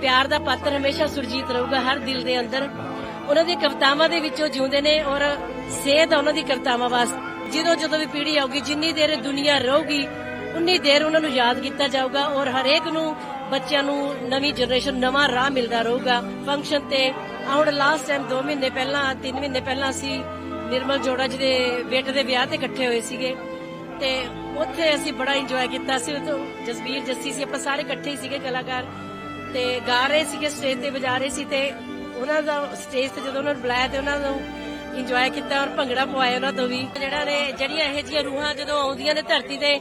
ਪਿਆਰ ਦਾ ਪਾਤਰ ਹਮੇਸ਼ਾ ਸੁਰਜੀਤ ਰਹੂਗਾ, ਹਰ ਦਿਲ ਦੇ ਅੰਦਰ। ਉਹਨਾਂ ਦੀ ਕਵਿਤਾਵਾਂ ਦੇ ਵਿੱਚੋਂ ਜਿਉਂਦੇ ਨੇ ਔਰ ਸੇਧ ਆ ਉਹਨਾਂ ਦੀ ਕਵਿਤਾਵਾਂ ਵਾਸਤੇ ਜਦੋਂ ਜਦੋਂ ਵੀ ਪੀੜ੍ਹੀ ਆਊਗੀ, ਜਿੰਨੀ ਦੇਰ ਦੁਨੀਆ ਰਹੂਗੀ, ਉਨੀ ਦੇਰ ਉਹਨਾਂ ਨੂੰ ਯਾਦ ਕੀਤਾ ਜਾਊਗਾ ਔਰ ਹਰੇਕ ਨੂੰ ਬੱਚਿਆਂ ਨੂੰ ਨਵੀਂ ਜਨਰੇਸ਼ਨ ਨਵਾਂ ਰਾਹ ਮਿਲਦਾ ਰਹੂਗਾ। ਫੰਕਸ਼ਨ ਤੇ ਆਹ ਹੁਣ ਲਾਸਟ ਟਾਈਮ 2 ਮਹੀਨੇ ਪਹਿਲਾਂ 3 ਮਹੀਨੇ ਪਹਿਲਾਂ ਅਸੀਂ ਨਿਰਮਲ ਜੋੜਾ ਜੀ ਦੇ ਬੇਟੇ ਦੇ ਵਿਆਹ ਤੇ ਇਕੱਠੇ ਹੋਏ ਸੀਗੇ। ਤੇ ਉੱਥੇ ਅਸੀਂ ਬੜਾ ਇੰਜੋਏ ਕੀਤਾ ਸੀ। ਉਦੋਂ ਜਸਵੀਰ ਜੱਸੀ ਸੀ, ਆਪਾਂ ਸਾਰੇ ਇਕੱਠੇ ਹੀ ਸੀਗੇ ਕਲਾਕਾਰ। ਤੇ ਗਾ ਰਹੇ ਸੀਗੇ ਸਟੇਜ ਤੇ ਵਜਾ ਰਹੇ ਸੀ ਤੇ ਉਹਨਾਂ ਦਾ ਸਟੇਜ ਤੇ ਜਦੋਂ ਉਹਨਾਂ ਨੂੰ ਬੁਲਾਇਆ ਤੇ ਉਹਨਾਂ ਨੂੰ ਇੰਜੋਏ ਕੀਤਾ ਔਰ ਭੰਗੜਾ ਪਵਾਇਆ ਉਹਨਾਂ ਤੋਂ ਵੀ। ਜਿਹੜਾ ਨੇ, ਜਿਹੜੀਆਂ ਇਹੋ ਜਿਹੀਆਂ ਰੂਹਾਂ ਜਦੋਂ ਆਉਂਦੀਆਂ ਨੇ ਧਰਤੀ ਤੇ,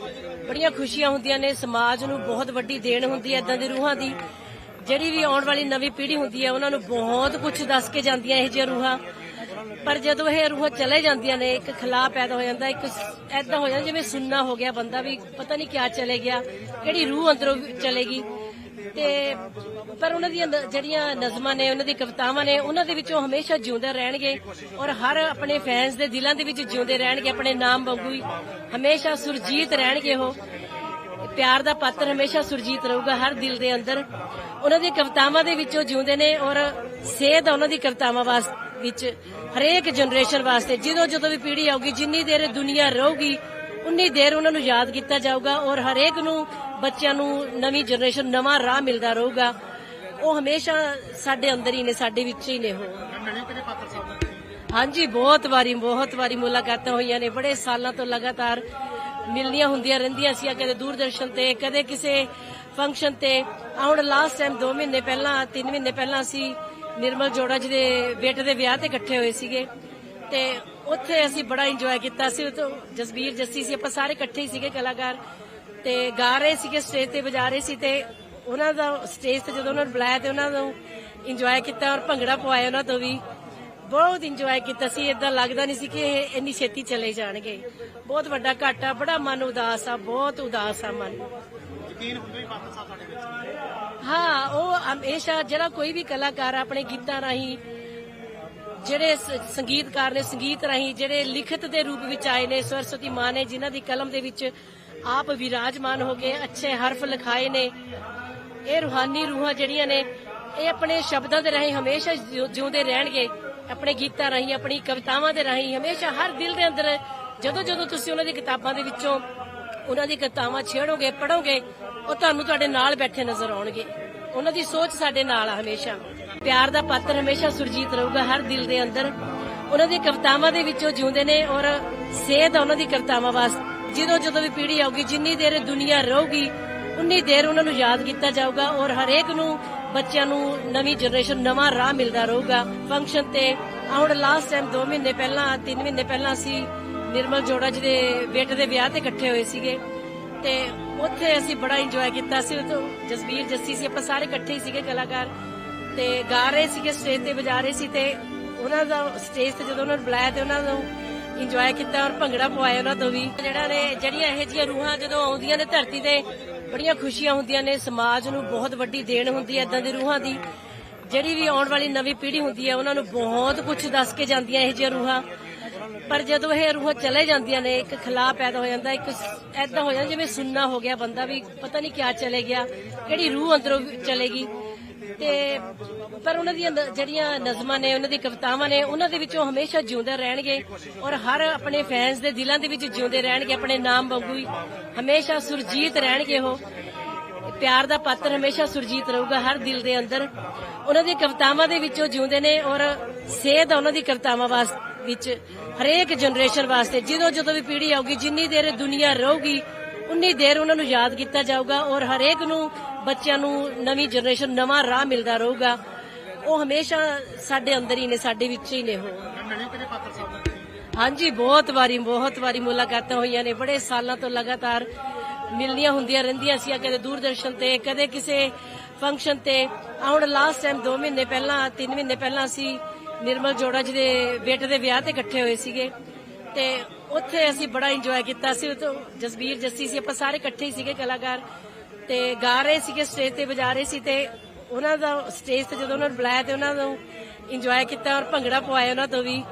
ਬੜੀਆਂ ਖੁਸ਼ੀਆਂ ਹੁੰਦੀਆਂ ਨੇ, ਸਮਾਜ ਨੂੰ ਬਹੁਤ ਵੱਡੀ ਦੇਣ ਹੁੰਦੀ ਹੈ ਇਦਾਂ ਦੀ ਰੂਹਾਂ ਦੀ। ਜਿਹੜੀ ਵੀ ਆਉਣ ਵਾਲੀ ਨਵੀਂ ਪੀੜ੍ਹੀ ਹੁੰਦੀ ਹੈ, ਉਹਨਾਂ ਨੂੰ ਬਹੁਤ ਕੁਝ ਦੱਸ ਕੇ ਜਾਂਦੀਆਂ ਇਹੋ ਜਿਹੀਆਂ ਰੂਹਾਂ। ਪਰ ਜਦੋਂ ਇਹ ਰੂਹਾਂ ਚਲੇ ਜਾਂਦੀਆਂ ਨੇ, ਇੱਕ ਖਲਾ ਪੈਦਾ ਹੋ ਜਾਂਦਾ, ਇੱਕ ਐਦਾਂ ਹੋ ਜਾਂਦਾ ਜਿਵੇਂ ਸੁੰਨਾ ਹੋ ਗਿਆ ਬੰਦਾ ਵੀ, ਪਤਾ ਨਹੀਂ ਕਿਆ ਚਲੇ ਗਿਆ, ਕਿਹੜੀ ਰੂਹ ਅੰਦਰੋਂ ਚਲੇਗੀ। ਤੇ ਪਰ ਉਹਨਾਂ ਦੀਆਂ ਜਿਹੜੀਆਂ ਨਜ਼ਮਾਂ ਨੇ, ਉਹਨਾਂ ਦੀ ਕਵਿਤਾਵਾਂ ਨੇ, ਉਹਨਾਂ ਦੇ ਵਿੱਚੋਂ ਹਮੇਸ਼ਾ ਜਿਉਂਦੇ ਰਹਿਣਗੇ ਔਰ ਹਰ ਆਪਣੇ ਫੈਨਸ ਦੇ ਦਿਲਾਂ ਦੇ ਵਿੱਚ ਜਿਉਂਦੇ ਰਹਿਣਗੇ, ਆਪਣੇ ਨਾਮ ਵਾਂਗੂ ਹੀ ਹਮੇਸ਼ਾ ਸੁਰਜੀਤ ਰਹਿਣਗੇ ਉਹ। ਪਿਆਰ ਦਾ ਪਾਤਰ ਹਮੇਸ਼ਾ ਸੁਰਜੀਤ ਰਹੂਗਾ ਹਰ ਦਿਲ ਦੇ ਅੰਦਰ। ਉਹਨਾਂ ਦੀ ਕਵਿਤਾਵਾਂ ਦੇ ਵਿੱਚੋਂ ਜਿਉਂਦੇ ਨੇ ਔਰ ਸੇਧ ਆ ਉਹਨਾਂ ਦੀ ਕਵਿਤਾਵਾਂ ਵਾਸਤੇ ਵਿੱਚ ਹਰੇਕ ਜਨਰੇਸ਼ਨ ਵਾਸਤੇ ਜਦੋਂ ਜਦੋਂ ਵੀ ਪੀੜ੍ਹੀ ਆਊਗੀ, ਜਿੰਨੀ ਦੇਰ ਇਹ ਦੁਨੀਆ ਰਹੂਗੀ ਉਨੀ ਦੇਰ ਉਹਨਾਂ ਨੂੰ ਯਾਦ ਕੀਤਾ ਜਾਊਗਾ ਔਰ ਹਰੇਕ ਨੂੰ ਬੱਚਿਆਂ ਨੂੰ ਨਵੀਂ ਜਨਰੇਸ਼ਨ ਨਵਾਂ ਰਾਹ ਮਿਲਦਾ ਰਹੂਗਾ। ਉਹ ਹਮੇਸ਼ਾ ਸਾਡੇ ਅੰਦਰ ਹੀ ਨੇ, ਸਾਡੇ ਵਿੱਚ ਹੀ ਨੇ ਉਹ। ਹਾਂਜੀ, ਬਹੁਤ ਵਾਰੀ ਬਹੁਤ ਵਾਰੀ ਮੁਲਾਕਾਤਾਂ ਹੋਈਆਂ ਨੇ। ਬੜੇ ਸਾਲਾਂ ਤੋਂ ਲਗਾਤਾਰ ਮਿਲਣੀਆਂ ਹੁੰਦੀਆਂ ਰਹਿੰਦੀਆਂ ਸੀ ਕਦੇ ਦੂਰਦਰਸ਼ਨ ਤੇ, ਕਦੇ ਕਿਸੇ ਫੰਕਸ਼ਨ ਤੇ। ਹੁਣ ਲਾਸਟ ਟਾਈਮ 2 ਮਹੀਨੇ ਪਹਿਲਾਂ 3 ਮਹੀਨੇ ਪਹਿਲਾਂ ਅਸੀਂ ਨਿਰਮਲ ਜੋੜਾ ਜੀ ਦੇ ਬੇਟੇ ਦੇ ਵਿਆਹ ਤੇ ਇਕੱਠੇ ਹੋਏ ਸੀਗੇ। ਤੇ ਉੱਥੇ ਅਸੀਂ ਬੜਾ ਇੰਜੋਏ ਕੀਤਾ। ਸੀ ਉਦੋਂ ਜਸਬੀਰ ਜੱਸੀ ਸੀ ਆਪਾਂ ਸਾਰੇ ਇਕੱਠੇ ਹੀ ਸੀਗੇ ਕਲਾਕਾਰ। ਤੇ ਗਾ ਰਹੇ ਸੀਗੇ ਸਟੇਜ ਤੇ ਵਜਾ ਰਹੇ ਸੀ ਤੇ ਉਹਨਾਂ ਦਾ ਸਟੇਜ ਤੇ ਜਦੋਂ ਉਹਨਾਂ ਨੂੰ ਬੁਲਾਇਆ ਤੇ ਉਹਨਾਂ ਨੂੰ ਇੰਜੋਏ ਕੀਤਾ ਔਰ ਭੰਗੜਾ ਪਵਾਇਆ ਉਹਨਾਂ ਤੋਂ ਵੀ। ਬਹੁਤ ਇੰਜੋਏ ਕੀਤਾ ਸੀ। ਇਦਾਂ ਲੱਗਦਾ ਨਹੀਂ ਸੀ ਕਿ ਇਹ ਇੰਨੀ ਛੇਤੀ ਚਲੇ ਜਾਣਗੇ। ਬਹੁਤ ਵੱਡਾ ਘਾਟਾ ਬੜਾ ਮਨ ਉਦਾਸ ਆ ਬਹੁਤ ਉਦਾਸ ਆ ਮਨ। ਯਕੀਨ ਹੁੰਦਾ ਹੀ ਪਾਤਰ ਸਾਹਿਬ ਸਾਡੇ ਵਿੱਚ ਹਾਂ ਉਹ ਹਮੇਸ਼ਾ ਜਿਹੜਾ ਕੋਈ ਵੀ ਕਲਾਕਾਰ ਆਪਣੇ ਗੀਤਾਂ ਰਾਹੀਂ ਜਿਹੜੇ ਸੰਗੀਤਕਾਰ ਨੇ ਸੰਗੀਤ ਰਾਹੀਂ ਜਿਹੜੇ ਲਿਖਤ ਦੇ ਰੂਪ ਵਿੱਚ ਆਏ ਨੇ ਸਰਸਵਤੀ ਮਾਂ ਨੇ, ਜਿਨ੍ਹਾਂ ਦੀ ਕਲਮ ਦੇ ਵਿੱਚ ਆਪ ਵਿਰਾਜਮਾਨ ਹੋ ਕੇ ਅੱਛੇ ਹਰਫ ਲਿਖਾਏ ਨੇ। ਇਹ ਰੂਹਾਨੀ ਰੂਹਾਂ ਜਿਹੜੀਆਂ ਨੇ, ਇਹ ਆਪਣੇ ਸ਼ਬਦਾਂ ਦੇ ਰਾਹੀਂ ਹਮੇਸ਼ਾ ਜਿਉਂਦੇ ਰਹਿਣਗੇ। ਆਪਣੇ ਗੀਤਾਂ ਰਾਹੀਂ, ਆਪਣੀ ਕਵਿਤਾਵਾਂ ਦੇ ਰਾਹੀਂ ਹਮੇਸ਼ਾ ਹਰ ਦਿਲ ਦੇ ਅੰਦਰ ਜਦੋਂ ਜਦੋਂ ਤੁਸੀਂ ਉਹਨਾਂ ਦੀ ਕਿਤਾਬਾਂ ਦੇ ਵਿੱਚੋਂ ਉਹਨਾਂ ਦੀ ਕਵਿਤਾਵਾਂ ਛੇੜੋਗੇ ਪੜੋਗੇ ਉਹ ਤੁਹਾਨੂੰ ਤੁਹਾਡੇ ਨਾਲ ਬੈਠੇ ਨਜ਼ਰ ਆਉਣਗੇ। ਉਹਨਾਂ ਦੀ ਸੋਚ ਸਾਡੇ ਨਾਲ ਆ ਹਮੇਸ਼ਾ। ਪਿਆਰ ਦਾ ਪਾਤਰ ਹਮੇਸ਼ਾ ਸੁਰਜੀਤ ਰਹੂਗਾ, ਹਰ ਦਿਲ ਦੇ ਅੰਦਰ। ਉਹਨਾਂ ਦੀ ਕਵਿਤਾਵਾਂ ਦੇ ਵਿੱਚੋਂ ਜਿਉਂਦੇ ਨੇ ਔਰ ਸੇਧ ਉਹਨਾਂ ਦੀ ਕਵਿਤਾਵਾਂ ਵਾਸਤੇ। ਜਦੋਂ ਜਦੋਂ ਵੀ ਪੀੜ੍ਹੀ ਆਊਗੀ, ਜਿੰਨੀ ਦੇਰ ਦੁਨੀਆ ਰਹੂਗੀ, ਉਨੀ ਦੇਰ ਉਹਨਾਂ ਨੂੰ ਯਾਦ ਕੀਤਾ ਜਾਊਗਾ ਔਰ ਹਰੇਕ ਨੂੰ ਬੱਚਿਆਂ ਨੂੰ ਨਵੀਂ ਜਨਰੇਸ਼ਨ ਨਵਾਂ ਰਾਹ ਮਿਲਦਾ ਰਹੂਗਾ। ਫੰਕਸ਼ਨ ਤੇ ਆਹ ਹੁਣ ਲਾਸਟ ਟਾਈਮ 2 ਮਹੀਨੇ ਪਹਿਲਾਂ 3 ਮਹੀਨੇ ਪਹਿਲਾਂ ਅਸੀਂ ਨਿਰਮਲ ਜੋੜਾ ਜੀ ਦੇ ਬੇਟੇ ਦੇ ਵਿਆਹ ਤੇ ਇਕੱਠੇ ਹੋਏ ਸੀਗੇ। ਤੇ ਉੱਥੇ ਅਸੀਂ ਬੜਾ ਇੰਜੋਏ ਕੀਤਾ। ਸੀ ਉਦੋਂ ਜਸਬੀਰ ਜੱਸੀ ਸੀ, ਆਪਾਂ ਸਾਰੇ ਇਕੱਠੇ ਹੀ ਸੀਗੇ ਕਲਾਕਾਰ। ਤੇ ਗਾ ਰਹੇ ਸੀਗੇ ਸਟੇਜ ਤੇ, ਵਜਾ ਰਹੇ ਸੀ ਤੇ ਉਹਨਾਂ ਦਾ ਸਟੇਜ ਤੇ ਜਦੋਂ ਉਹਨਾਂ ਨੂੰ ਬੁਲਾਇਆ ਤੇ ਉਹਨਾਂ ਨੂੰ ਇੰਜੋਏ ਕੀਤਾ ਔਰ ਭੰਗੜਾ ਪਵਾਇਆ ਉਹਨਾਂ ਤੋਂ ਵੀ। ਜਿਹੜਾ ਨੇ, ਜਿਹੜੀਆਂ ਇਹੋ ਜਿਹੀਆਂ ਰੂਹਾਂ ਜਦੋਂ ਆਉਂਦੀਆਂ ਨੇ ਧਰਤੀ ਤੇ, ਬੜੀਆਂ ਖੁਸ਼ੀਆਂ ਹੁੰਦੀਆਂ ਨੇ, ਸਮਾਜ ਨੂੰ ਬਹੁਤ ਵੱਡੀ ਦੇਣ ਹੁੰਦੀ ਹੈ ਇਦਾਂ ਦੀ ਰੂਹਾਂ ਦੀ। ਜਿਹੜੀ ਵੀ ਆਉਣ ਵਾਲੀ ਨਵੀਂ ਪੀੜ੍ਹੀ ਹੁੰਦੀ ਹੈ, ਉਹਨਾਂ ਨੂੰ ਬਹੁਤ ਕੁਝ ਦੱਸ ਕੇ ਜਾਂਦੀਆਂ ਇਹੋ ਜਿਹੀਆਂ ਰੂਹਾਂ। ਪਰ ਜਦੋਂ ਇਹ ਰੂਹਾਂ ਚਲੇ ਜਾਂਦੀਆਂ ਨੇ, ਇੱਕ ਖਲਾ ਪੈਦਾ ਹੋ ਜਾਂਦਾ, ਇੱਕ ਐਦਾਂ ਹੋ ਜਾਂਦਾ ਜਿਵੇਂ ਸੁੰਨਾ ਹੋ ਗਿਆ ਬੰਦਾ ਵੀ, ਪਤਾ ਨਹੀਂ ਕਿਆ ਚਲੇ ਗਿਆ, ਕਿਹੜੀ ਰੂਹ ਅੰਦਰੋਂ ਚਲੇਗੀ। ਤੇ ਪਰ ਉਹਨਾਂ ਦੀਆਂ ਜਿਹੜੀਆਂ ਨਜ਼ਮਾਂ ਨੇ, ਉਹਨਾਂ ਦੀ ਕਵਿਤਾਵਾਂ ਨੇ, ਉਹਨਾਂ ਦੇ ਵਿੱਚੋਂ ਹਮੇਸ਼ਾ ਜਿਉਂਦੇ ਰਹਿਣਗੇ ਔਰ ਹਰ ਆਪਣੇ ਫੈਨਸ ਦੇ ਦਿਲਾਂ ਦੇ ਵਿੱਚ ਜਿਉਂਦੇ ਰਹਿਣਗੇ, ਆਪਣੇ ਨਾਮ ਵਾਂਗੂ ਹੀ ਹਮੇਸ਼ਾ ਸੁਰਜੀਤ ਰਹਿਣਗੇ ਉਹ। ਪਿਆਰ ਦਾ ਪਾਤਰ ਹਮੇਸ਼ਾ ਸੁਰਜੀਤ ਰਹੂਗਾ ਹਰ ਦਿਲ ਦੇ ਅੰਦਰ। ਉਹਨਾਂ ਦੀਆਂ ਕਵਿਤਾਵਾਂ ਦੇ ਵਿੱਚੋਂ ਜਿਉਂਦੇ ਨੇ ਔਰ ਸੇਧ ਆ ਉਹਨਾਂ ਦੀ ਕਵਿਤਾਵਾਂ ਵਾਸਤੇ ਵਿੱਚ ਹਰੇਕ ਜਨਰੇਸ਼ਨ ਵਾਸਤੇ। ਜਦੋਂ ਜਦੋਂ ਵੀ ਪੀੜ੍ਹੀ ਆਊਗੀ, ਜਿੰਨੀ ਦੇਰ ਇਹ ਦੁਨੀਆ ਰਹੂਗੀ, ਉਨੀ ਦੇਰ ਉਹਨਾਂ ਨੂੰ ਯਾਦ ਕੀਤਾ ਜਾਊਗਾ ਔਰ ਹਰੇਕ ਨੂੰ ਬੱਚਿਆਂ ਨੂੰ ਨਵੀਂ ਜਨਰੇਸ਼ਨ ਨਵਾਂ ਰਾਹ ਮਿਲਦਾ ਰਹੂਗਾ। ਉਹ ਹਮੇਸ਼ਾ ਸਾਡੇ ਅੰਦਰ ਹੀ ਨੇ, ਸਾਡੇ ਵਿੱਚ ਹੀ ਨੇ ਉਹ। ਹਾਂਜੀ, ਬਹੁਤ ਵਾਰੀ ਬਹੁਤ ਵਾਰੀ ਮੁਲਾਕਾਤਾਂ ਹੋਈਆਂ ਨੇ। ਬੜੇ ਸਾਲਾਂ ਤੋਂ ਲਗਾਤਾਰ ਮਿਲਣੀਆਂ ਹੁੰਦੀਆਂ ਰਹਿੰਦੀਆਂ ਸੀ, ਕਦੇ ਦੂਰਦਰਸ਼ਨ ਤੇ, ਕਦੇ ਕਿਸੇ ਫੰਕਸ਼ਨ ਤੇ। ਹੁਣ ਲਾਸਟ ਟਾਈਮ 2 ਮਹੀਨੇ ਪਹਿਲਾਂ 3 ਮਹੀਨੇ ਪਹਿਲਾਂ ਅਸੀਂ ਨਿਰਮਲ ਜੋੜਾ ਜੀ ਦੇ ਬੇਟੇ ਦੇ ਵਿਆਹ ਤੇ ਇਕੱਠੇ ਹੋਏ ਸੀਗੇ। ਤੇ ਉੱਥੇ ਅਸੀਂ ਬੜਾ ਇੰਜੋਏ ਕੀਤਾ ਸੀ। ਉਦੋਂ ਜਸਬੀਰ ਜੱਸੀ ਸੀ, ਆਪਾਂ ਸਾਰੇ ਇਕੱਠੇ ਹੀ ਸੀਗੇ ਕਲਾਕਾਰ। ਤੇ ਗਾ ਰਹੇ ਸੀਗੇ ਸਟੇਜ ਤੇ ਵਜਾ ਰਹੇ ਸੀ ਤੇ ਉਹਨਾਂ ਦਾ ਸਟੇਜ ਤੇ ਜਦੋਂ ਉਹਨਾਂ ਨੂੰ ਬੁਲਾਇਆ ਤੇ ਉਹਨਾਂ ਨੂੰ ਇੰਜੋਏ ਕੀਤਾ ਔਰ ਭੰਗੜਾ ਪਵਾਇਆ ਉਹਨਾਂ ਤੋਂ ਵੀ।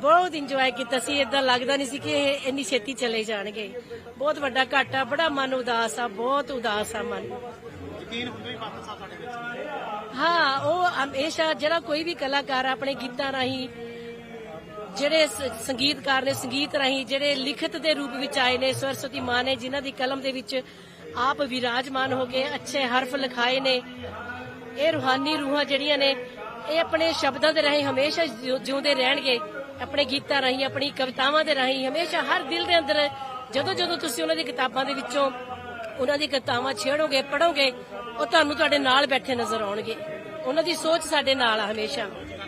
ਬਹੁਤ ਇੰਜੋਏ ਕੀਤਾ ਸੀ। ਇਦਾਂ ਲੱਗਦਾ ਨਹੀਂ ਸੀ ਕਿ ਇਹ ਇੰਨੀ ਛੇਤੀ ਚਲੇ ਜਾਣਗੇ। ਬਹੁਤ ਵੱਡਾ ਘਾਟਾ ਬੜਾ ਮਨ ਉਦਾਸ ਆ ਬਹੁਤ ਉਦਾਸ ਆ ਮਨ। ਯਕੀਨ ਹੁੰਦਾ ਹੀ ਸਾਡੇ ਵਿੱਚ ਹਮੇਸ਼ਾ ਜਿਹੜਾ ਕੋਈ ਵੀ ਕਲਾਕਾਰ ਆਪਣੇ ਗੀਤਾਂ ਰਾਹੀਂ ਜਿਹੜੇ ਸੰਗੀਤਕਾਰ ਨੇ ਸੰਗੀਤ ਰਾਹੀਂ ਜਿਹੜੇ ਲਿਖਤ ਦੇ ਰੂਪ ਵਿੱਚ ਆਏ ਨੇ ਸਰਸਵਤੀ ਮਾਂ ਨੇ ਜਿਨ੍ਹਾਂ ਦੀ ਕਲਮ ਦੇ ਵਿੱਚ ਆਪ ਵਿਰਾਜਮਾਨ ਹੋ ਕੇ ਅੱਛੇ ਹਰਫ ਲਿਖਾਏ ਨੇ। ਇਹ ਰੂਹਾਨੀ ਰੂਹਾਂ ਜਿਹੜੀਆਂ ਨੇ, ਇਹ ਆਪਣੇ ਸ਼ਬਦਾਂ ਦੇ ਰਾਹੀਂ ਹਮੇਸ਼ਾ ਜਿਉਂਦੇ ਰਹਿਣਗੇ। ਆਪਣੇ ਗੀਤਾਂ ਰਾਹੀਂ, ਆਪਣੀ ਕਵਿਤਾਵਾਂ ਦੇ ਰਾਹੀਂ ਹਮੇਸ਼ਾ ਹਰ ਦਿਲ ਦੇ ਅੰਦਰ ਜਦੋਂ ਜਦੋਂ ਤੁਸੀਂ ਉਹਨਾਂ ਦੀ ਕਿਤਾਬਾਂ ਦੇ ਵਿੱਚੋਂ ਉਹਨਾਂ ਦੀ ਕਵਿਤਾਵਾਂ ਛੇੜੋਗੇ ਪੜੋਗੇ ਉਹ ਤੁਹਾਨੂੰ ਤੁਹਾਡੇ ਨਾਲ ਬੈਠੇ ਨਜ਼ਰ ਆਉਣਗੇ। ਉਹਨਾਂ ਦੀ ਸੋਚ ਸਾਡੇ ਨਾਲ ਆ ਹਮੇਸ਼ਾ।